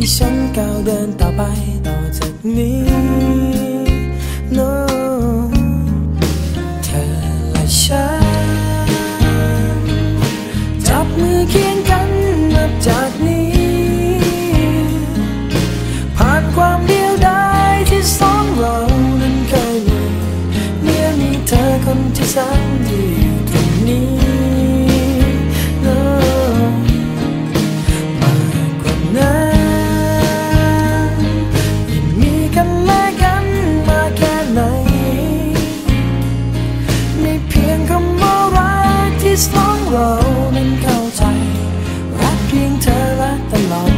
ให้ฉันก้าวเ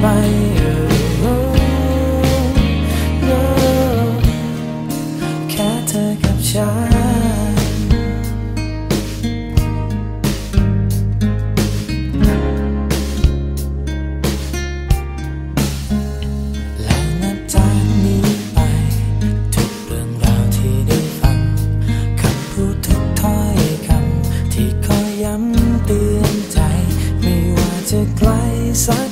ไป Oh, no แค่เธอกับฉัน และนับจากนี้ไป ทุกเรื่องราวที่ได้ฟังคำพูดทุกถ้อยคำที่คอยย้ำเตือนใจ ไม่ว่าจะไกลสัก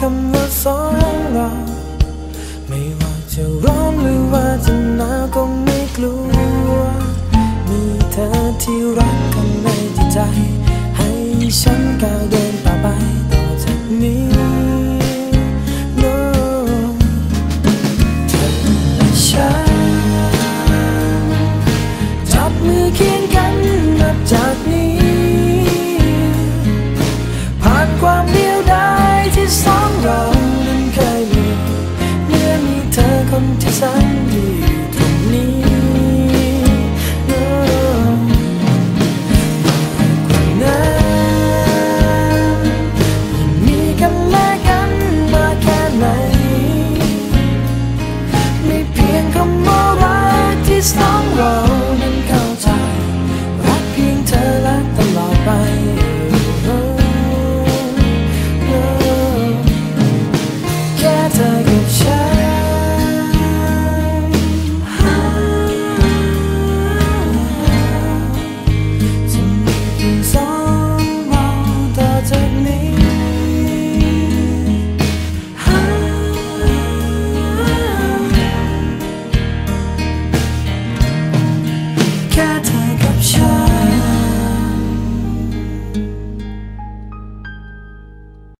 คำว่าสองเราไม่ว่าจะร้อนหรือว่าจะหนาวก็ไม่กลัว มีเธอที่รักข้างในจิตใจ ให้ฉันก้าวเดินต่อไป